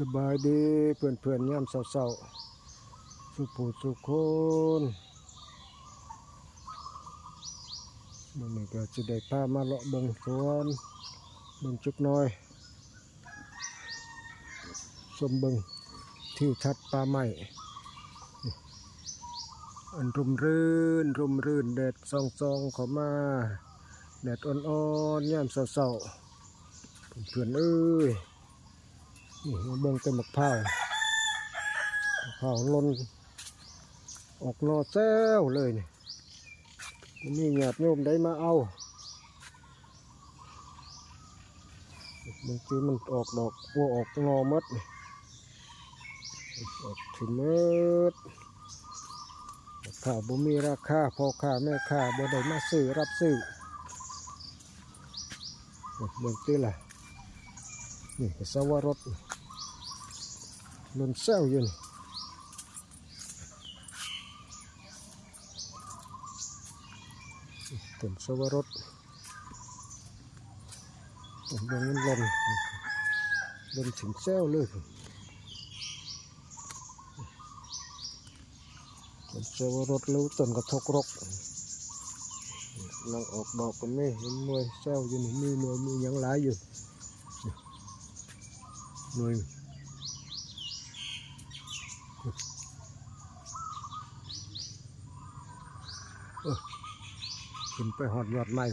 สบายดีเพื่อนเพื่อนๆย่ำเศร้าๆสุขผู้สุขคนมันนี้ก็จะได้พามาเลาะเบิงสวนเบิงจุกน้อยชมเบิงที่ทัดป่าไม้นี่อันรุมรื่นรุมรื่นแดดซองซองๆข้ามาแดดอ่อนๆย่ำเศร้าๆเพื่อนเอ้ย นี่มาเบิ่งเป็นมะพร้าวมะพร้าวล้นออกนอแซวเลยนี่มีหยาดโยมได้มาเอาบางทีมันออกดอกวัวออกงอหมดนี่ออกถึงมดมะพร้าวบ่มีราคาพอค่าแม่ค่าบ่ได้มาซื้อรับซื้อเบิ่งตีล่ะนี่สวรรสโอ้ยมันลนลนถึงเซลเลยต้นสวรส แล้วต้นกระทกรกลังออกดอกก็ไม่เห็นหน่วยเซลอยู่นี่มีหน่วยมีหยังหลายอยู่หน่วย ขึ้นไปหอดยอดไม้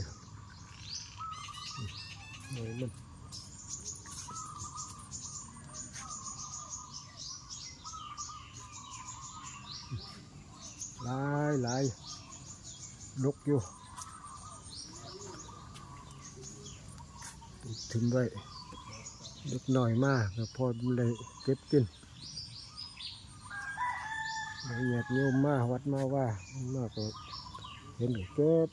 โอ้ยมันหลายหลายลกอยู่ถึงไว้เล็กหน่อยมากพอเลยเก็บกิน เอียดโยมมาวัดมาว่ามาก็เห็นก็เก็บ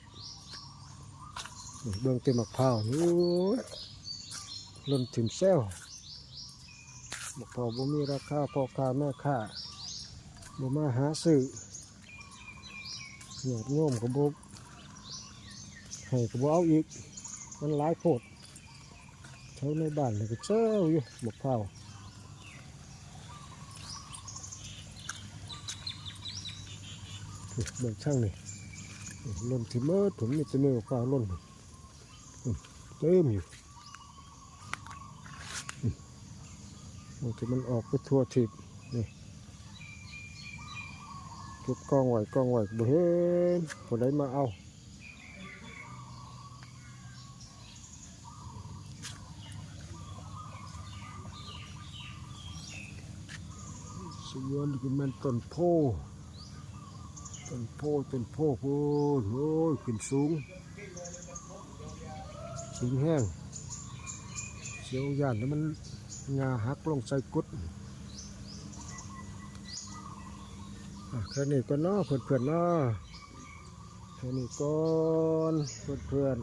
นี่เบื้องเต็มมะพร้าวนี่ล้นถึงเซลมะพร้าวบ่มีราคาพอค้าแม่ค้าบ่มาหาซื้อเหยอดโยมก็บ่ให้ก็บ่เอาอีกมันหลายโพดแถวในบ้านนี่ก็เจ้าอยู่มะพร้าว เบื้องช่างนี่ล่นที่เมื่อผมมีแต่เนื้อฟ้าล่นอืมเต็มอยู่อืมบางทีมันออกไปทั่วทิพนี่เก็บกองไหว้กองไหวบ่เห็นผู้ใดมาเอาสวนก็มันต้นโพ ต้นโพต้นโพโพดโอ้ยขึ้นสูง สูงแห้งเสียวยานแล้วมันงาหักลงใส่กุดอะแค่นี้ก็เนาะเพื่อนๆเนาะแค่นี้ก่อนเพื่อน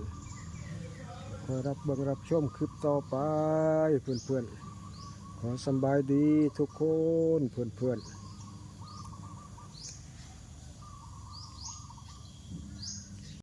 ๆคอยรับเบิ่งรับชมคลิปต่อไปเพื่อนๆขอสบายดีทุกคนเพื่อนๆ